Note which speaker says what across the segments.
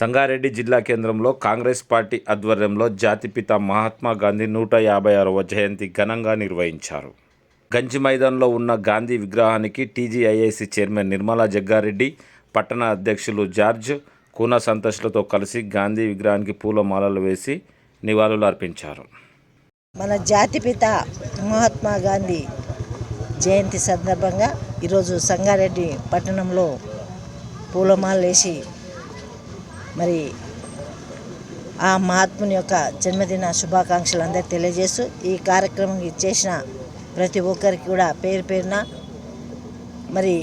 Speaker 1: సంగారెడ్డి జిల్లా కేంద్రంలో కాంగ్రెస్ పార్టీ ఆధ్వర్యంలో జాతిపిత మహాత్మా గాంధీ నూట యాభై ఆరవ జయంతి ఘనంగా నిర్వహించారు. గంజి మైదాన్లో ఉన్న గాంధీ విగ్రహానికి టీజీఐఐసి చైర్మన్ నిర్మలా జగ్గారెడ్డి పట్టణ అధ్యక్షులు జార్జ్ కూన సంతోష్లతో కలిసి గాంధీ విగ్రహానికి పూలమాలలు వేసి నివాళులు అర్పించారు.
Speaker 2: మన జాతిపిత మహాత్మా గాంధీ జయంతి సందర్భంగా ఈరోజు సంగారెడ్డి పట్టణంలో పూలమాలలు వేసి మరి ఆ మహాత్ముని యొక్క జన్మదిన శుభాకాంక్షలు అందరికి తెలియజేస్తూ ఈ కార్యక్రమం చేసిన ప్రతి ఒక్కరికి కూడా పేరు పేరున మరి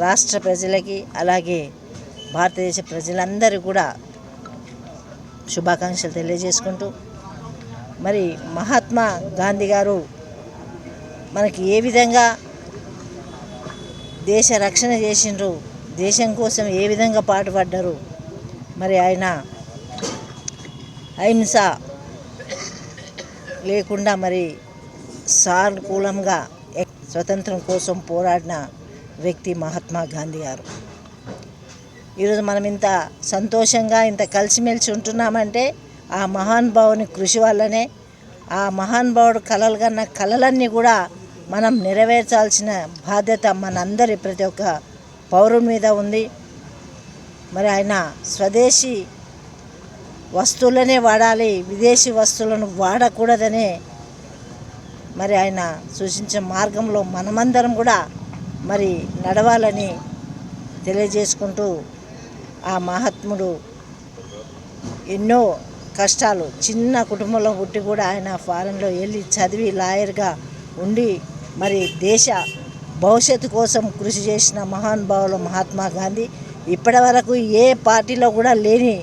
Speaker 2: రాష్ట్ర ప్రజలకి అలాగే భారతదేశ ప్రజలందరూ కూడా శుభాకాంక్షలు తెలియజేసుకుంటూ మరి మహాత్మా గాంధీ గారు మనకి ఏ విధంగా దేశ రక్షణ చేసిండ్రు దేశం కోసం ఏ విధంగా పాటుపడ్డారు? మరి ఆయన అహింస లేకుండా మరి సానుకూలంగా స్వతంత్రం కోసం పోరాడిన వ్యక్తి మహాత్మా గాంధీ గారు. ఈరోజు మనం ఇంత సంతోషంగా ఇంత కలిసిమెలిసి ఉంటున్నామంటే ఆ మహానుభావుని కృషి వల్లనే ఆ మహానుభావుడు కలలు కన్న కలలన్నీ కూడా మనం నెరవేర్చాల్సిన బాధ్యత మనందరి ప్రతి ఒక్క పౌరుల మీద ఉంది. మరి ఆయన స్వదేశీ వస్తువులనే వాడాలి విదేశీ వస్తువులను వాడకూడదనే మరి ఆయన సూచించిన మార్గంలో మనమందరం కూడా మరి నడవాలని తెలియజేసుకుంటూ ఆ మహాత్ముడు ఎన్నో కష్టాలు చిన్న కుటుంబంలో పుట్టి కూడా ఆయన ఫారెన్లో వెళ్ళి చదివి లాయర్గా ఉండి మరి దేశ భవిష్యత్తు కోసం కృషి చేసిన మహానుభావులు మహాత్మా గాంధీ ఇప్పటి వరకు ఏ పార్టీలో కూడా లేని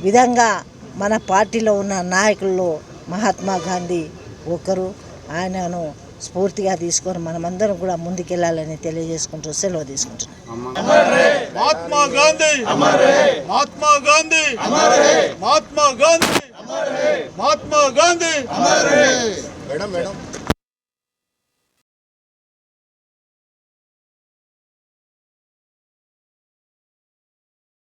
Speaker 2: విధంగా మన పార్టీలో ఉన్న నాయకుల్లో మహాత్మా గాంధీ ఒకరు ఆయనను స్ఫూర్తిగా తీసుకొని మనమందరం కూడా ముందుకెళ్ళాలని తెలియజేసుకుంటూ సెలవు తీసుకుంటున్నాం.
Speaker 3: Madam madam.